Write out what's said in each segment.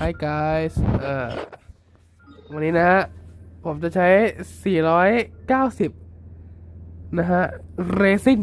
Hi guys เอ่อวันนี้นะฮะ ผมจะใช้ 490 นะฮะ เรซิ่ง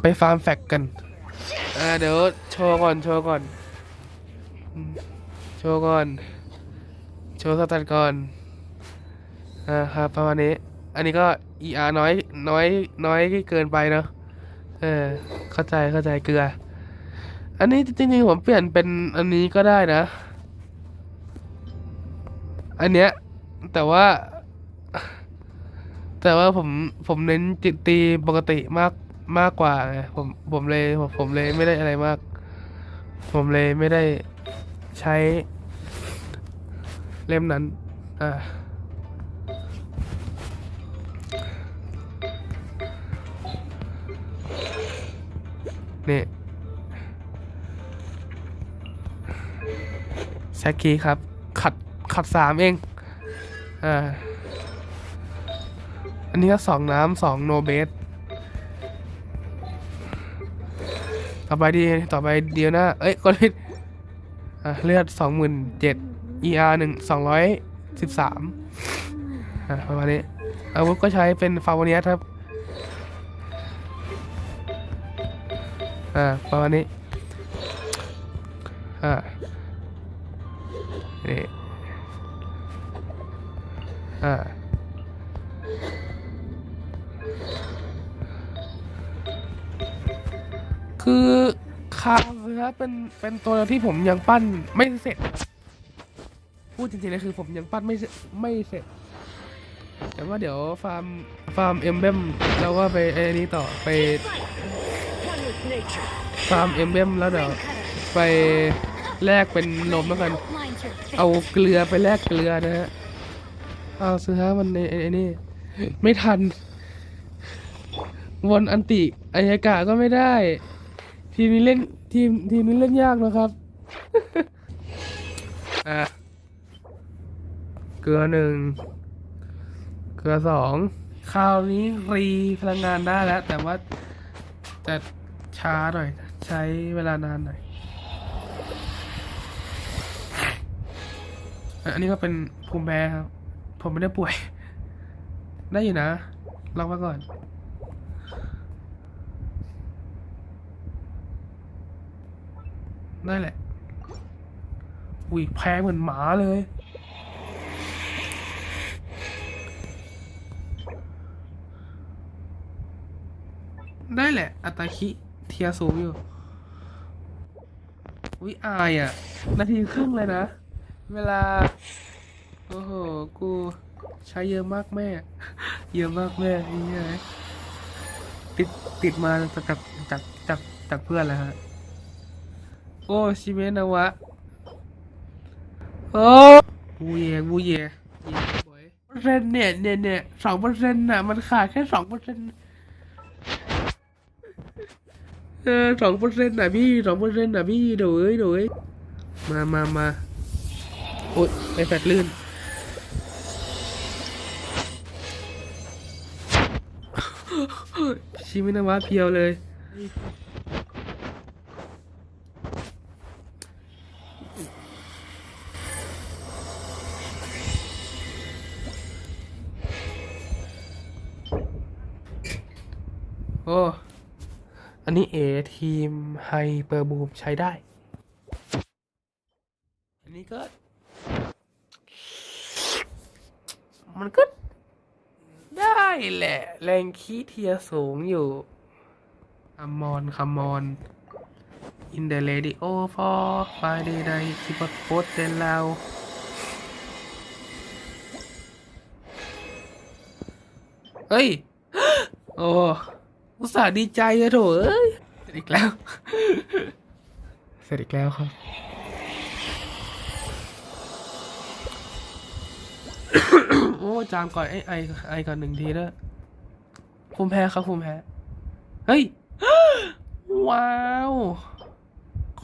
ไปฟาร์มแฟกกัน อ่า เดี๋ยวโชว์ก่อน โชว์ก่อน โชว์ก่อน โชว์สแตนก่อน อ่าครับประมาณนี้ อันนี้ก็ ER น้อย น้อย น้อยเกินไปเนอะเออ เข้าใจ เข้าใจ เกลือ อันนี้จริงๆผมเปลี่ยนเป็นอันนี้ก็ได้นะ อันเนี้ย แต่ว่า แต่ว่าผมผมเน้นจิตตีปกติมากมากกว่าไงผมผมเลยผมผมเลยไม่ได้อะไรมาก ผมเลยไม่ได้ใช้ เล่มนั้น อ่านี่ แซกกี้ครับ ขัดขัดสามเองอ่าอันนี้ก็สองน้ำสองโนเบสต่อไปดีต่อไปเดียวนะเอ้ยกดผิดอะเลือดสองหมื่นเจ็ด ER หนึ่งสองร้อยสิบสามอะประมาณนี้อาวุธก็ใช้เป็นฟาวเนียครับ อ่าประมาณนี้ นี่อ่าคือคาเนะเป็นเป็นตัวที่ผมยังปั้นไม่เสร็จ พูดจริงๆเลยคือผมยังปั้นไม่ไม่เสร็จ แต่ว่าเดี๋ยวฟาร์มฟาร์มเอ็มเบมแล้วก็ไปไอ้นี้ต่อไปฟาร์มเอ็มเบมแล้วเดี๋ยวไป แลกเป็นนมแล้วกัน เอาเกลือไปแลกเกลือนะฮะ เอาซื้อฮะมันไอ้นี่ ไม่ทัน วนอันติอายากะก็ไม่ได้ ทีมนี้เล่นทีมทีมนี้เล่นยากนะครับ อะ เกลือหนึ่ง เกลือสองคราวนี้รีพลังงานได้แล้ว แต่ว่าจะช้าหน่อย ใช้เวลานานหน่อย อันนี้ก็เป็นภูมิแพ้ครับ ผมไม่ได้ป่วย ได้อยู่นะลองมาก่อน ได้แหละ อุ้ยแพ้เหมือนหมาเลย ได้แหละ อัตราคิ เทียสูงอยู่ อุ้ยอายอะ นาทีครึ่งเลยนะ เวลา โอ้โห กูใช้เยอะมากแม่ เยอะมากแม่นี่ไงติดติดมาจากจากจากจากเพื่อนแล้วฮะ โอ้ชิเมนะวะ โอ้บูเยบูเยเยบอยเปอร์เซ็นต์เนี่ยเนี่ยเนี่ยสองเปอร์เซ็นต์น่ะ มันขาดแค่สองเปอร์เซ็นต์เออสองเปอร์เซ็นต์น่ะพี่สองเปอร์เซ็นต์น่ะพี่โดยโดยมามามา อ๊ยไอแฟดลื่น ชิมินาวะเพียวเลย โอ้ อันนี้เอทีมไฮเปอร์บูมใช้ได้ อันนี้ก็ มันก็ได้แหละ แรงคีเทียสูงอยู่คัมมอนคัมมอน in the radio for Friday night ที่ประโพสเดนเราเฮ้ย โอ้อุตส่าห์ดีใจอะโถเอ้ยเสร็จอีกแล้ว เสร็จอีกแล้วครับโอ้ จามก่อนไอ้ไอไอก่อนหนึ่งทีแล้วภูมิแพ้ครับภูมิแพ้ เฮ้ย ว้าว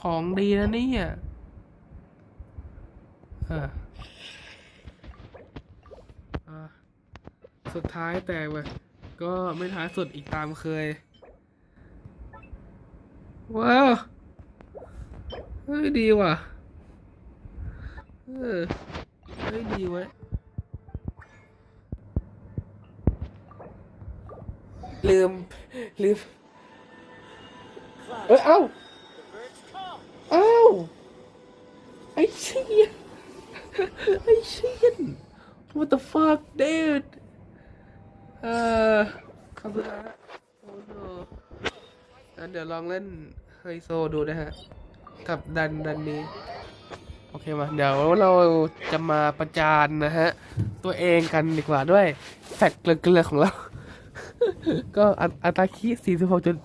ของดีนะเนี่ยอะอะสุดท้ายแต่ว่าก็ไม่ท้ายสุดอีกตามเคย ว้าว เฮ้ย ดีว่ะ ลืม ลืม เอ้ยเอ้า เอ้า ไอ้เชี่ยไอ้เชี่ย what the fuck dude เอ่อขอบคุณนะโอ้โหงั้นเดี๋ยวลองเล่นเฮยโซดูนะฮะ กับดันดันนี้ โอเคมา เดี๋ยวเราจะมาประจานนะฮะ ตัวเองกันดีกว่าด้วย แฟกเกลือๆของเรา ก็อัตราคิ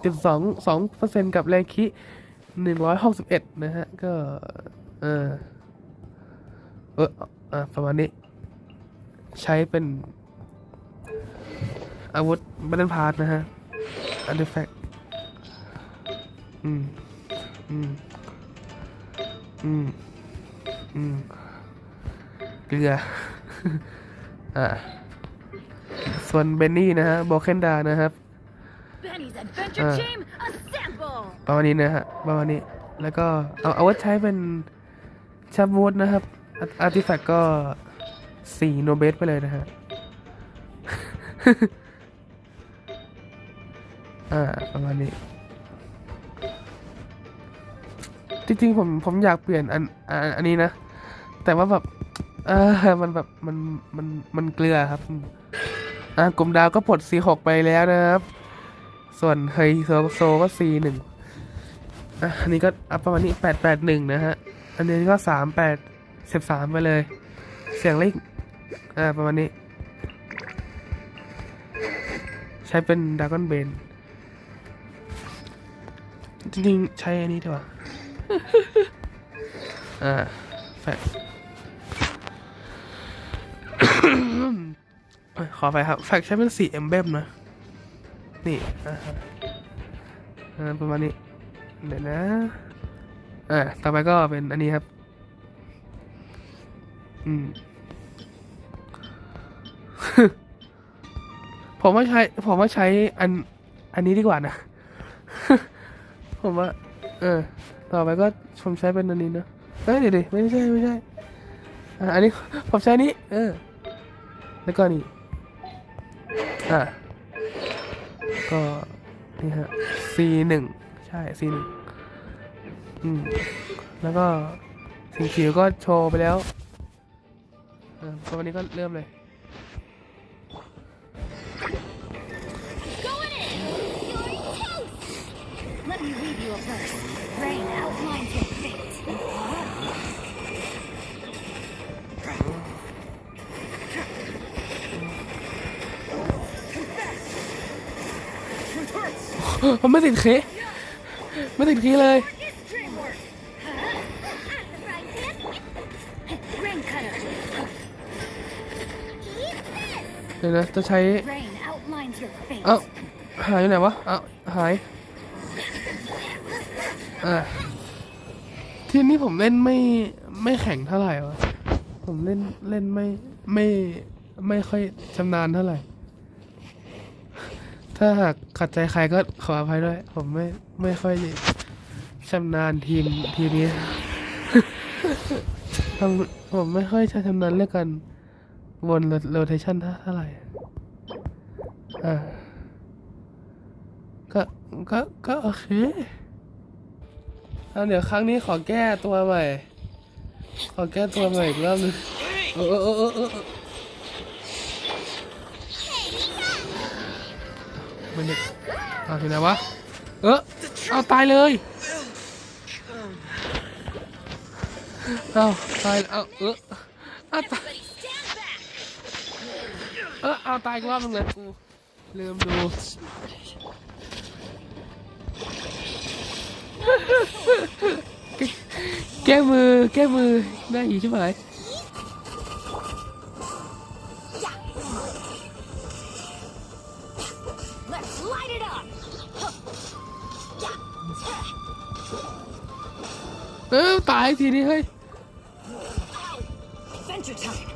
46.72%กับแรงคิ161 นะฮะ ก็ เออเอออะประมาณนี้ ใช้เป็น อาวุธบัตเทิลพาร์ทนะฮะ อันเดอร์แฟกอืม อืม อืม อืม เกลือ อ่า ส่วนเบนนี่นะฮะโบเคนดานะครับ Benny's Adventure Uh. Team, assemble! ประมาณนี้นะฮะประมาณนี้แล้วก็เอาเอาไว้ใช้เป็นชับวูดนะครับอาร์ติแฟกก็สี่โนเบสไปเลยนะฮะอ่าประมาณนี้ จริงๆผมผมอยากเปลี่ยนอันอันอันนี้นะ แต่ว่าแบบเออมันแบบมันมันมันเกลือครับ อ่ากลุ่มดาวก็ปลด C6 ไปแล้วนะครับ ส่วนเฮยโซโซก็ C1 อะอันนี้ก็อัพประมาณนี้ 881 นะฮะ อันนี้ก็ 38 13 ไปเลย เสียงเล็กอ่าประมาณนี้ ใช้เป็นดากอนเบนจริงๆ ใช้อันนี้ดีกว่า อ่าแฟ ขอไปครับ แฟกใช้เป็นสีเอมเบมนะ นี่อ่าประมาณนี้ เดี๋ยวนะ อ่า ต่อไปก็เป็นอันนี้ครับ อืม ผมว่าใช้ ผมว่าใช้อัน อันนี้ดีกว่านะ ผมว่า เออ ต่อไปก็ผมใช้เป็นอันนี้นะเอ้ยเดี๋ยวดิไม่ใช่ ไม่ใช่ อันนี้ผมใช้อนี้ เออ แล้วก็นี่ อ่าก็นี่ฮะ C หนึ่งใช่ C หนึ่งอืม แล้วก็สีเขียวก็โชว์ไปแล้วออก็วันนี้ก็เริ่มเลย ผมไม่ติดเคไม่ติดเคเลยเดี๋ยวนะจะใช้เอ้าหายอยู่ไหนวะเอ้าหายอ่าทีนี้ผมเล่นไม่ไม่แข็งเท่าไหร่วะผมเล่นเล่นไม่ไม่ไม่ค่อยชำนาญเท่าไหร่ ถ้าหากขัดใจใครก็ขออภัยด้วย ผมไม่ไม่ค่อยชำนาญทีมทีมนี้ทำผมไม่ค่อยชำนาญเรื่องการวนโรเทชันเท่าไหร่อ่าก็ก็ก็โอเคอะเดี๋ยวครั้งนี้ขอแก้ตัวใหม่ ขอแก้ตัวใหม่อีกรอบนึง เออเออเออเออเออมันเด็กเอาที่ไหนวะ เออเอาตายเลยเอาตายเอาเออเอาตายเออเอาตายอีกรอบนึงเลยกูลืมดู แก้มือแก้มือได้อีกใช่ไหม light it up! เออตายทีนี้เฮ้ย Adventure time!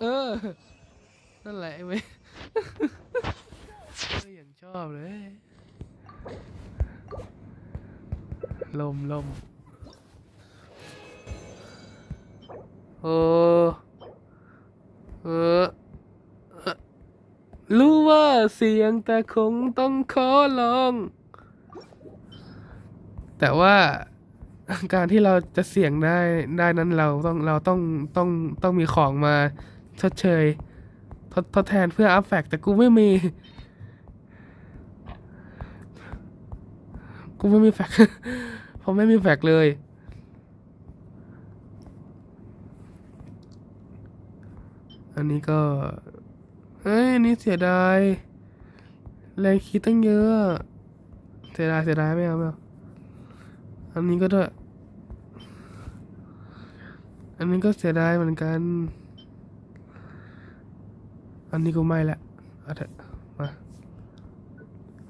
เออ นั่นแหละไอ้เว้ยไม่อย่างชอบเลย ลมลมเออ เออเอ่อ รู้ว่าเสียงแต่คงต้องขอลอง แต่ว่าการที่เราจะเสี่ยงได้ได้นั้นเราต้องเราต้องต้องต้องมีของมาชดเชยทดทดแทนเพื่ออัพแฟกแต่กูไม่มี กูไม่มีแฟกผมไม่มีแฟกเลย อันนี้ก็ เอ้ยอันนี้เสียดาย แรงคิดตั้งเยอะ เสียดายเสียดายไม่เอาไม่เอาอันนี้ก็ด้วย อันนี้ก็เสียดายเหมือนกัน อันนี้ก็ไม่ละเอาเถอะมา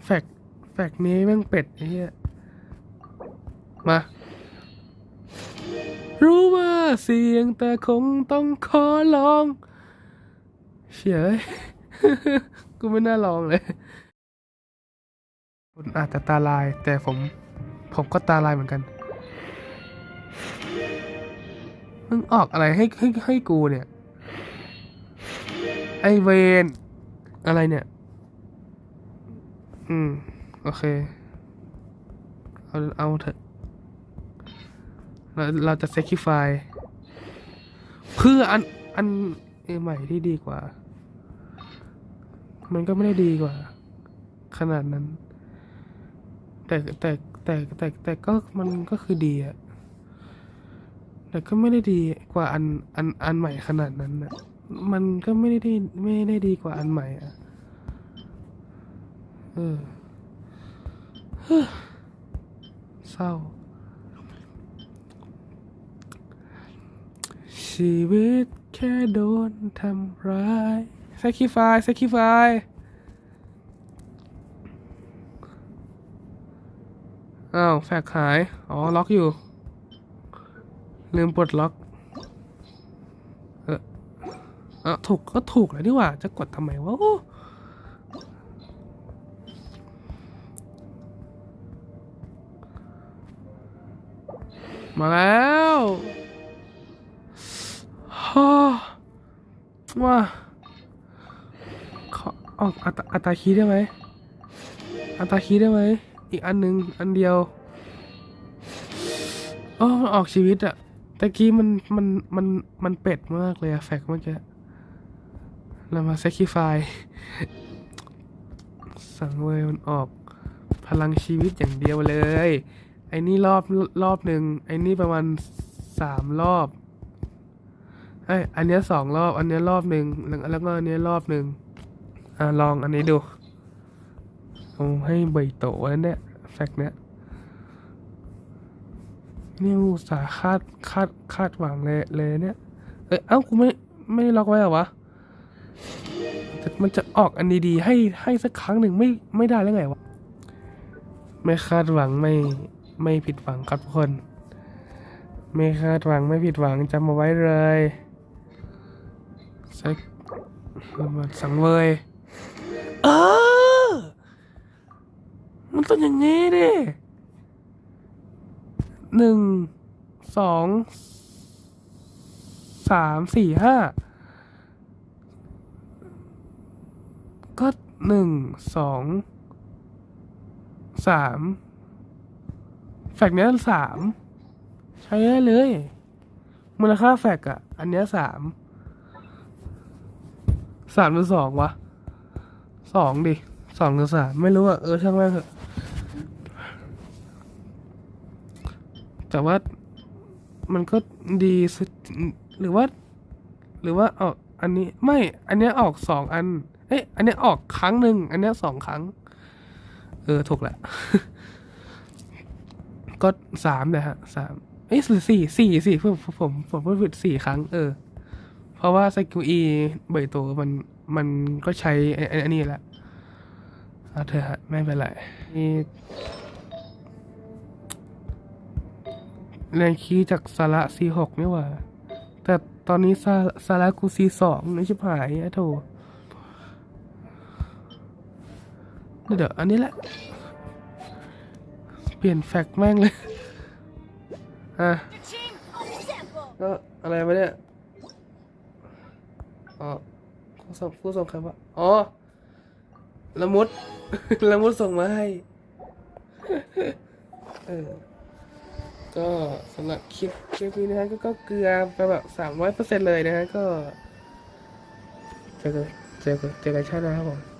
แฟกแฟกนี้แม่งเป็ดไอ้เหี้ยมารู้ว่าเสียงแต่คงต้องขอลอง เฉยกูไม่น่าลองเลย คุณอาจจะตาลาย แต่ผม ผมก็ตาลายเหมือนกัน มึงออกอะไรให้ให้ให้กูเนี่ย ไอเวนอะไรเนี่ย อืม โอเค เอา เอาเถอะ เราเราจะ sacrifice เพื่ออัน อันเอใหม่ที่ดีกว่า มันก็ไม่ได้ดีกว่า ขนาดนั้น แต่แต่แต่แต่แต่ก็มันก็คือดีอะแต่ก็ไม่ได้ดีกว่าอันอันอันใหม่ขนาดนั้นอะมันก็ไม่ได้ดีไม่ได้ดีกว่าอันใหม่อะเออเฮ้อเศร้า ชีวิตแค่โดนทำร้าย sacrifice sacrifice อ้าวแฟกหาย อ๋อ ล็อกอยู่ ลืมปลดล็อก เออเออถูกก็ถูกแล้วนี่หว่า จะกดทำไมวะโอ้มาแล้วฮ่าว้า อออกอัตอัตราคีได้ไหมอัตราคีได้ไหมอีกอันหนึ่งอันเดียวโอ้มันออกชีวิตอะตะกี้มันมันมันมันเป็ดมากเลยอะแฟกเมื่อกี้เรามา sacrifice สังเวยมันออกพลังชีวิตอย่างเดียวเลย ไอ้นี่รอบรอบหนึ่งไอ้นี่ประมาณสามรอบเอ้อันเนี้ยสองรอบ อันเนี้ยรอบหนึ่งแล้วแล้วก็อันเนี้ยรอบหนึ่ง อะลองอันนี้ดูเอาให้ใบโตแล้วเนี่ยแฟกเนี้ยนี่อุตส่าห์คาดคาดคาดหวังเลยเลยเนี่ย เอ้ยเอ้ากูไม่ไม่ล็อกไว้เหรอวะแต่มันจะออกอันดีๆให้ให้สักครั้งหนึ่งไม่ไม่ได้แล้วไงวะ ไม่คาดหวังไม่ไม่ผิดหวังครับทุกคน ไม่คาดหวังไม่ผิดหวังจำมาไว้เลยสักมันสังเวย เออ มันต้องอย่างนี้ดิหนึ่งสองสามสี่ห้าก็หนึ่งสองสามแฟกเนี้ยสามใช้ได้เลย มูลค่าแฟกอะอันเนี้ยสามสามหรือสองวะ สองดิสองหรือสามไม่รู้อะเออช่างแม่งเถอะแต่ว่ามันก็ดีสุดหรือว่า หรือว่าออกอันนี้ไม่อันนี้ออกสองอัน เอ้ยอันนี้ออกครั้งหนึ่งอันนี้สองครั้ง เออถูกแหละ ก็สามเลยฮะสามเอ้ยหรือสี่สี่สี่ผมผมผมพูดผิดสี่ครั้ง เออ เพราะว่าสกิลอีเบยโตมัน มันก็ใช้ไอ้ไอ้อันนี้แหละเอาเถอะฮะไม่เป็นไรนี่แรงคีย์จากสาระซีหกนี่หว่า แต่ตอนนี้ซาสาระกูซีสองนี่ชิบหายอะโถเดี๋ยวอันนี้แหละ เปลี่ยนแฟกต์แม่งเลย อะ The chain of temple. ก็อะไรวะเนี่ยอ๋อผู้ ส่งผู้ส่งใครวะอ๋อละมุดละมุดส่งมาให้เออก็สำหรับคลิปคลิปนี้นะฮะก็ก็เกลือไปแบบสามร้อยเปอร์เซ็นต์เลยนะฮะก็เจอกันเจอกันเจอกันชาติหนะครับผม